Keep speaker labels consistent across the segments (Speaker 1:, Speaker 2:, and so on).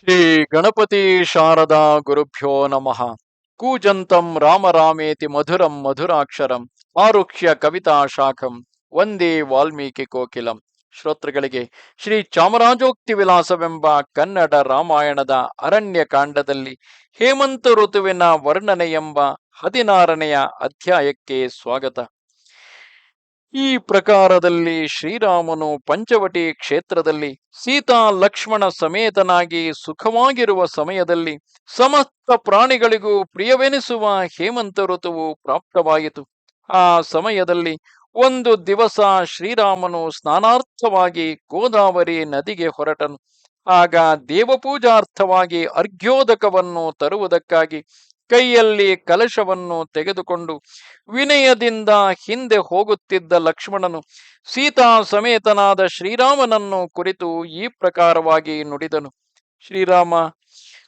Speaker 1: ಶ್ರೀ ಗಣಪತಿ ಶಾರದಾ ಗುರುಭ್ಯೋ ನಮಃ. ಕೂಜಂತಂ ರಾಮ ರಾಮೇತಿ ಮಧುರಂ ಮಧುರಾಕ್ಷರಂ ಆರುಕ್ಷ್ಯ ಕವಿತಾ ಶಾಖಂ ವಂದೇ ವಾಲ್ಮೀಕಿ ಕೋಕಿಲಂ. ಶ್ರೋತೃಗಳಿಗೆ ಶ್ರೀ ಚಾಮರಾಜೋಕ್ತಿ ವಿಲಾಸವೆಂಬ ಕನ್ನಡ ರಾಮಾಯಣದ ಅರಣ್ಯ ಕಾಂಡದಲ್ಲಿ ಹೇಮಂತ ಋತುವಿನ ವರ್ಣನೆ ಎಂಬ ಹದಿನಾರನೆಯ ಅಧ್ಯಾಯಕ್ಕೆ ಸ್ವಾಗತ. ಈ ಪ್ರಕಾರದಲ್ಲಿ ಶ್ರೀರಾಮನು ಪಂಚವಟಿ ಕ್ಷೇತ್ರದಲ್ಲಿ ಸೀತಾ ಲಕ್ಷ್ಮಣ ಸಮೇತನಾಗಿ ಸುಖವಾಗಿರುವ ಸಮಯದಲ್ಲಿ ಸಮಸ್ತ ಪ್ರಾಣಿಗಳಿಗೂ ಪ್ರಿಯವೆನಿಸುವ ಹೇಮಂತ ಋತುವು ಪ್ರಾಪ್ತವಾಯಿತು. ಆ ಸಮಯದಲ್ಲಿ ಒಂದು ದಿವಸ ಶ್ರೀರಾಮನು ಸ್ನಾನಾರ್ಥವಾಗಿ ಗೋದಾವರಿ ನದಿಗೆ ಹೊರಟನು. ಆಗ ದೇವಪೂಜಾರ್ಥವಾಗಿ ಅರ್ಘ್ಯೋದಕವನ್ನು ತರುವುದಕ್ಕಾಗಿ ಕೈಯಲ್ಲಿ ಕಲಶವನ್ನು ತೆಗೆದುಕೊಂಡು ವಿನಯದಿಂದ ಹಿಂದೆ ಹೋಗುತ್ತಿದ್ದ ಲಕ್ಷ್ಮಣನು ಸೀತಾ ಸಮೇತನಾದ ಶ್ರೀರಾಮನನ್ನು ಕುರಿತು ಈ ಪ್ರಕಾರವಾಗಿ ನುಡಿದನು. ಶ್ರೀರಾಮ,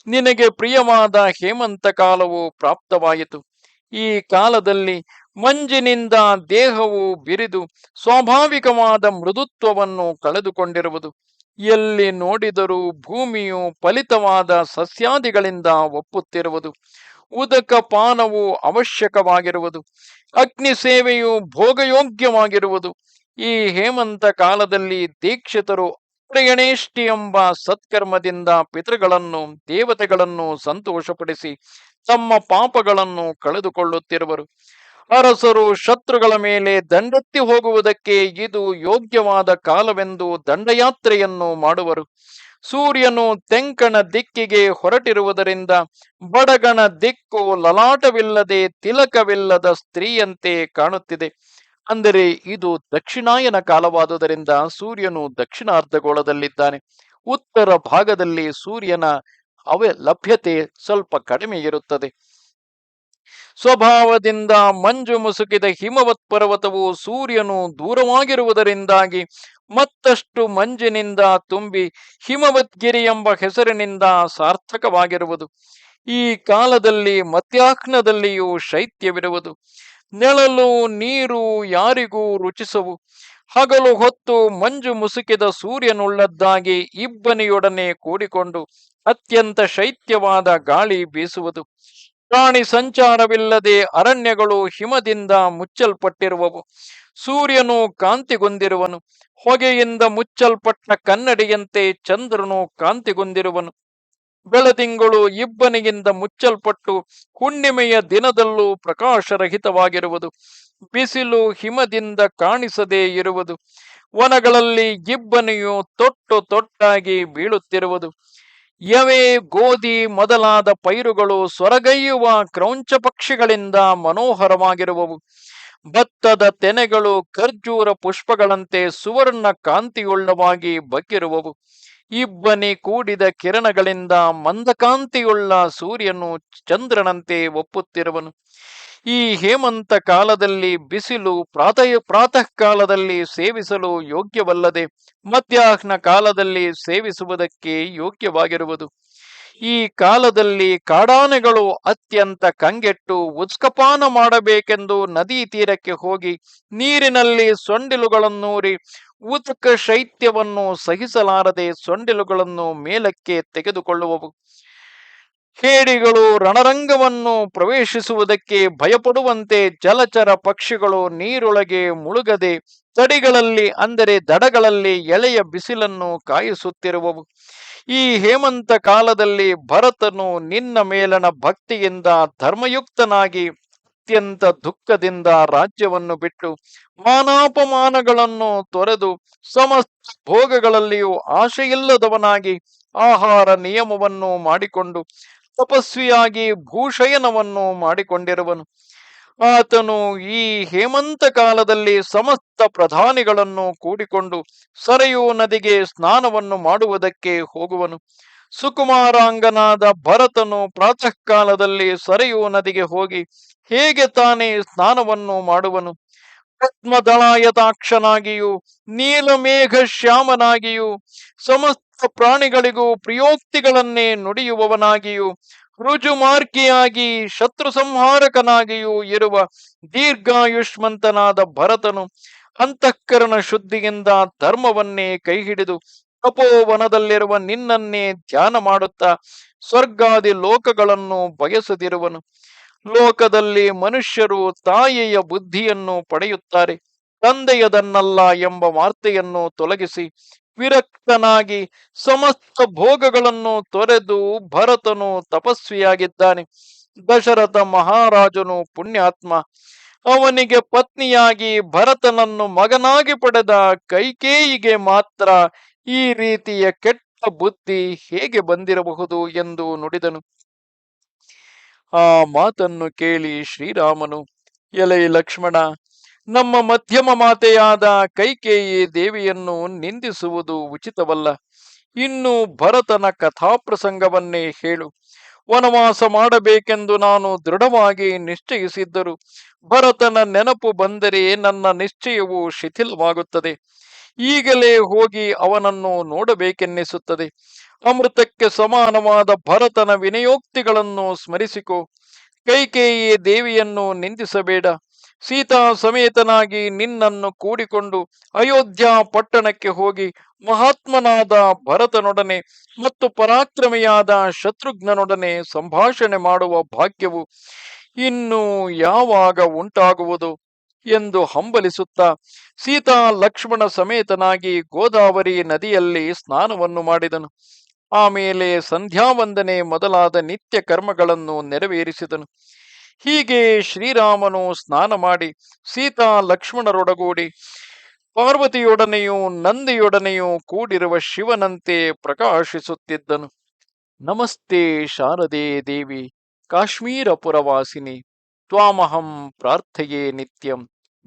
Speaker 1: ನಿನಗೆ ಪ್ರಿಯವಾದ ಹೇಮಂತ ಕಾಲವು ಪ್ರಾಪ್ತವಾಯಿತು. ಈ ಕಾಲದಲ್ಲಿ ಮಂಜಿನಿಂದ ದೇಹವು ಬಿರಿದು ಸ್ವಾಭಾವಿಕವಾದ ಮೃದುತ್ವವನ್ನು ಕಳೆದುಕೊಂಡಿರುವುದು. ಎಲ್ಲಿ ನೋಡಿದರೂ ಭೂಮಿಯು ಫಲಿತವಾದ ಸಸ್ಯಾದಿಗಳಿಂದ ಒಪ್ಪುತ್ತಿರುವುದು. ಉದಕ ಪಾನವು ಅವಶ್ಯಕವಾಗಿರುವುದು. ಅಗ್ನಿ ಸೇವೆಯು ಭೋಗಯೋಗ್ಯವಾಗಿರುವುದು. ಈ ಹೇಮಂತ ಕಾಲದಲ್ಲಿ ದೀಕ್ಷಿತರು ಪ್ರಯಣೇಷ್ಠಿ ಎಂಬ ಸತ್ಕರ್ಮದಿಂದ ಪಿತೃಗಳನ್ನು, ದೇವತೆಗಳನ್ನು ಸಂತೋಷಪಡಿಸಿ ತಮ್ಮ ಪಾಪಗಳನ್ನು ಕಳೆದುಕೊಳ್ಳುತ್ತಿರುವರು. ಅರಸರು ಶತ್ರುಗಳ ಮೇಲೆ ದಂಡೆತ್ತಿ ಹೋಗುವುದಕ್ಕೆ ಇದು ಯೋಗ್ಯವಾದ ಕಾಲವೆಂದು ದಂಡಯಾತ್ರೆಯನ್ನು ಮಾಡುವರು. ಸೂರ್ಯನು ತೆಂಕಣ ದಿಕ್ಕಿಗೆ ಹೊರಟಿರುವುದರಿಂದ ಬಡಗಣ ದಿಕ್ಕು ಲಲಾಟವಿಲ್ಲದೆ ತಿಲಕವಿಲ್ಲದ ಸ್ತ್ರೀಯಂತೆ ಕಾಣುತ್ತಿದೆ. ಅಂದರೆ ಇದು ದಕ್ಷಿಣಾಯನ ಕಾಲವಾದುದರಿಂದ ಸೂರ್ಯನು ದಕ್ಷಿಣಾರ್ಧಗೋಳದಲ್ಲಿದ್ದಾನೆ. ಉತ್ತರ ಭಾಗದಲ್ಲಿ ಸೂರ್ಯನ ಅವ ಲಭ್ಯತೆ ಸ್ವಲ್ಪ ಕಡಿಮೆ ಇರುತ್ತದೆ ಸ್ವಭಾವದಿಂದ ಮಂಜು ಮುಸುಕಿದ ಹಿಮವತ್ ಪರ್ವತವು ಸೂರ್ಯನು ದೂರವಾಗಿರುವುದರಿಂದಾಗಿ ಮತ್ತಷ್ಟು ಮಂಜಿನಿಂದ ತುಂಬಿ ಹಿಮವದ್ಗಿರಿ ಎಂಬ ಹೆಸರಿನಿಂದ ಸಾರ್ಥಕವಾಗಿರುವುದು. ಈ ಕಾಲದಲ್ಲಿ ಮಧ್ಯಾಹ್ನದಲ್ಲಿಯೂ ಶೈತ್ಯವಿರುವುದು. ನೆಳಲು ನೀರು ಯಾರಿಗೂ ರುಚಿಸವು. ಹಗಲು ಹೊತ್ತು ಮಂಜು ಮುಸುಕಿದ ಸೂರ್ಯನುಳ್ಳದ್ದಾಗಿ ಇಬ್ಬನಿಯೊಡನೆ ಕೂಡಿಕೊಂಡು ಅತ್ಯಂತ ಶೈತ್ಯವಾದ ಗಾಳಿ ಬೀಸುವುದು. ಪ್ರಾಣಿ ಸಂಚಾರವಿಲ್ಲದೆ ಅರಣ್ಯಗಳು ಹಿಮದಿಂದ ಮುಚ್ಚಲ್ಪಟ್ಟಿರುವವು. ಸೂರ್ಯನು ಕಾಂತಿಗೊಂದಿರುವನು ಹೊಗೆಯಿಂದ ಮುಚ್ಚಲ್ಪಟ್ಟ ಕನ್ನಡಿಯಂತೆ ಚಂದ್ರನು ಕಾಂತಿಗೊಂದಿರುವನು ಬೆಳದಿಂಗಳು ಇಬ್ಬನಿಯಿಂದ ಮುಚ್ಚಲ್ಪಟ್ಟು ಹುಣ್ಣಿಮೆಯ ದಿನದಲ್ಲೂ ಪ್ರಕಾಶರಹಿತವಾಗಿರುವುದು. ಬಿಸಿಲು ಹಿಮದಿಂದ ಕಾಣಿಸದೇ ಇರುವುದು. ವನಗಳಲ್ಲಿ ಇಬ್ಬನಿಯು ತೊಟ್ಟು ತೊಟ್ಟಾಗಿ ಬೀಳುತ್ತಿರುವುದು. ಯವೇ ಗೋಧಿ ಮೊದಲಾದ ಪೈರುಗಳು ಸೊರಗೈಯುವ ಕ್ರೌಂಚ ಪಕ್ಷಿಗಳಿಂದ ಮನೋಹರವಾಗಿರುವವು. ಭತ್ತದ ತೆನೆಗಳು ಖರ್ಜೂರ ಪುಷ್ಪಗಳಂತೆ ಸುವರ್ಣ ಕಾಂತಿಯುಳ್ಳವಾಗಿ ಬಗ್ಗಿರುವವು. ಇಬ್ಬನಿ ಕೂಡಿದ ಕಿರಣಗಳಿಂದ ಮಂದಕಾಂತಿಯುಳ್ಳ ಸೂರ್ಯನು ಚಂದ್ರನಂತೆ ಒಪ್ಪುತ್ತಿರುವನು. ಈ ಹೇಮಂತ ಕಾಲದಲ್ಲಿ ಬಿಸಿಲು ಪ್ರಾತಃ ಪ್ರಾತಃ ಕಾಲದಲ್ಲಿ ಸೇವಿಸಲು ಯೋಗ್ಯವಲ್ಲದೆ ಮಧ್ಯಾಹ್ನ ಕಾಲದಲ್ಲಿ ಸೇವಿಸುವುದಕ್ಕೆ ಯೋಗ್ಯವಾಗಿರುವುದು. ಈ ಕಾಲದಲ್ಲಿ ಕಾಡಾನೆಗಳು ಅತ್ಯಂತ ಕಂಗೆಟ್ಟು ಉತ್ಸ್ಕಪಾನ ಮಾಡಬೇಕೆಂದು ನದಿ ತೀರಕ್ಕೆ ಹೋಗಿ ನೀರಿನಲ್ಲಿ ಸೊಂಡಿಲುಗಳನ್ನೂರಿ ಉತ್ಕ ಶೈತ್ಯವನ್ನು ಸಹಿಸಲಾರದೆ ಸೊಂಡಿಲುಗಳನ್ನು ಮೇಲಕ್ಕೆ ತೆಗೆದುಕೊಳ್ಳುವವು. ಹೇಡಿಗಳು ರಣರಂಗವನ್ನು ಪ್ರವೇಶಿಸುವುದಕ್ಕೆ ಭಯಪಡುವಂತೆ ಜಲಚರ ಪಕ್ಷಿಗಳು ನೀರೊಳಗೆ ಮುಳುಗದೆ ತಡಿಗಳಲ್ಲಿ ಅಂದರೆ ದಡಗಳಲ್ಲಿ ಎಳೆಯ ಬಿಸಿಲನ್ನು ಕಾಯಿಸುತ್ತಿರುವವು. ಈ ಹೇಮಂತ ಕಾಲದಲ್ಲಿ ಭರತನು ನಿನ್ನ ಮೇಲನ ಭಕ್ತಿಯಿಂದ ಧರ್ಮಯುಕ್ತನಾಗಿ ಅತ್ಯಂತ ದುಃಖದಿಂದ ರಾಜ್ಯವನ್ನು ಬಿಟ್ಟು ಮಾನಾಪಮಾನಗಳನ್ನು ತೊರೆದು ಸಮಸ್ತ ಭೋಗಗಳಲ್ಲಿಯೂ ಆಶೆಯಿಲ್ಲದವನಾಗಿ ಆಹಾರ ನಿಯಮವನ್ನು ಮಾಡಿಕೊಂಡು ತಪಸ್ವಿಯಾಗಿ ಭೂಷಯನವನ್ನು ಮಾಡಿಕೊಂಡಿರುವನು. ಆತನು ಈ ಹೇಮಂತ ಕಾಲದಲ್ಲಿ ಸಮಸ್ತ ಪ್ರಧಾನಿಗಳನ್ನು ಕೂಡಿಕೊಂಡು ಸರೆಯೂ ನದಿಗೆ ಸ್ನಾನವನ್ನು ಮಾಡುವುದಕ್ಕೆ ಹೋಗುವನು. ಸುಕುಮಾರಾಂಗನಾದ ಭರತನು ಪ್ರಾತಃ ಕಾಲದಲ್ಲಿ ಸರೆಯೂ ನದಿಗೆ ಹೋಗಿ ಹೇಗೆ ತಾನೇ ಸ್ನಾನವನ್ನು ಮಾಡುವನು? ಪದ್ಮದಳಾಯತಾಕ್ಷನಾಗಿಯೂ ನೀಲಮೇಘ ಶ್ಯಾಮನಾಗಿಯೂ ಸಮಸ್ತ ಪ್ರಾಣಿಗಳಿಗೂ ಪ್ರಿಯೋಕ್ತಿಗಳನ್ನೇ ನುಡಿಯುವವನಾಗಿಯೂ, ರುಜುಮಾರ್ಗಿಯಾಗಿ ಶತ್ರು ಸಂಹಾರಕನಾಗಿಯೂ ಇರುವ ದೀರ್ಘಾಯುಷ್ಮಂತನಾದ ಭರತನು ಅಂತಃಕರಣ ಶುದ್ಧಿಯಿಂದ ಧರ್ಮವನ್ನೇ ಕೈಹಿಡಿದು ತಪೋವನದಲ್ಲಿರುವ ನಿನ್ನನ್ನೇ ಧ್ಯಾನ ಮಾಡುತ್ತಾ ಸ್ವರ್ಗಾದಿ ಲೋಕಗಳನ್ನು ಬಯಸದಿರುವನು. ಲೋಕದಲ್ಲಿ ಮನುಷ್ಯರು ತಾಯಿಯ ಬುದ್ಧಿಯನ್ನು ಪಡೆಯುತ್ತಾರೆ. ತಂದೆಯದನ್ನಲ್ಲ ಎಂಬ ವಾರ್ತೆಯನ್ನು ತೊಲಗಿಸಿ ವಿರಕ್ತನಾಗಿ ಸಮಸ್ತ ಭೋಗಗಳನ್ನು ತೊರೆದು ಭರತನು ತಪಸ್ವಿಯಾಗಿದ್ದಾನೆ. ದಶರಥ ಮಹಾರಾಜನು ಪುಣ್ಯಾತ್ಮ. ಅವನಿಗೆ ಪತ್ನಿಯಾಗಿ ಭರತನನ್ನು ಮಗನಾಗಿ ಪಡೆದ ಕೈಕೇಯಿಗೆ ಮಾತ್ರ ಈ ರೀತಿಯ ಕೆಟ್ಟ ಬುದ್ಧಿ ಹೇಗೆ ಬಂದಿರಬಹುದು ಎಂದು ನುಡಿದನು. ಆ ಮಾತನ್ನು ಕೇಳಿ ಶ್ರೀರಾಮನು, ಎಲೈ ಲಕ್ಷ್ಮಣ, ನಮ್ಮ ಮಧ್ಯಮ ಮಾತೆಯಾದ ಕೈಕೇಯಿ ದೇವಿಯನ್ನು ನಿಂದಿಸುವುದು ಉಚಿತವಲ್ಲ. ಇನ್ನು ಭರತನ ಕಥಾಪ್ರಸಂಗವನ್ನೇ ಹೇಳು. ವನವಾಸ ಮಾಡಬೇಕೆಂದು ನಾನು ದೃಢವಾಗಿ ನಿಶ್ಚಯಿಸಿದ್ದರು ಭರತನ ನೆನಪು ಬಂದರೆ ನನ್ನ ನಿಶ್ಚಯವು ಶಿಥಿಲವಾಗುತ್ತದೆ. ಈಗಲೇ ಹೋಗಿ ಅವನನ್ನು ನೋಡಬೇಕೆನ್ನಿಸುತ್ತದೆ. ಅಮೃತಕ್ಕೆ ಸಮಾನವಾದ ಭರತನ ವಿನಯೋಕ್ತಿಗಳನ್ನು ಸ್ಮರಿಸಿಕೊ. ಕೈಕೇಯಿ ದೇವಿಯನ್ನು ನಿಂದಿಸಬೇಡ. ಸೀತಾ ಸಮೇತನಾಗಿ ನಿನ್ನನ್ನು ಕೂಡಿಕೊಂಡು ಅಯೋಧ್ಯ ಪಟ್ಟಣಕ್ಕೆ ಹೋಗಿ ಮಹಾತ್ಮನಾದ ಭರತನೊಡನೆ ಮತ್ತು ಪರಾಕ್ರಮಿಯಾದ ಶತ್ರುಘ್ನನೊಡನೆ ಸಂಭಾಷಣೆ ಮಾಡುವ ಭಾಗ್ಯವು ಇನ್ನು ಯಾವಾಗ ಉಂಟಾಗುವುದು? ಎಂದು ಹಂಬಲಿಸುತ್ತಾ ಸೀತಾ ಲಕ್ಷ್ಮಣ ಸಮೇತನಾಗಿ ಗೋದಾವರಿ ನದಿಯಲ್ಲಿ ಸ್ನಾನವನ್ನು ಮಾಡಿದನು. ಆಮೇಲೆ ಸಂಧ್ಯಾವಂದನೆ ಮೊದಲಾದ ನಿತ್ಯ ಕರ್ಮಗಳನ್ನು ನೆರವೇರಿಸಿದನು. ಹೀಗೆ ಶ್ರೀರಾಮನು ಸ್ನಾನ ಮಾಡಿ ಸೀತಾ ಲಕ್ಷ್ಮಣರೊಡಗೂಡಿ ಪಾರ್ವತಿಯೊಡನೆಯೂ ನಂದಿಯೊಡನೆಯೂ ಕೂಡಿರುವ ಶಿವನಂತೆ ಪ್ರಕಾಶಿಸುತ್ತಿದ್ದನು. ನಮಸ್ತೆ ಶಾರದೆ ದೇವಿ, ಕಾಶ್ಮೀರ ಪುರವಾಸಿನಿ, ತ್ವಾಮಹಂ ಪ್ರಾರ್ಥೆಯೇ ನಿತ್ಯಂ.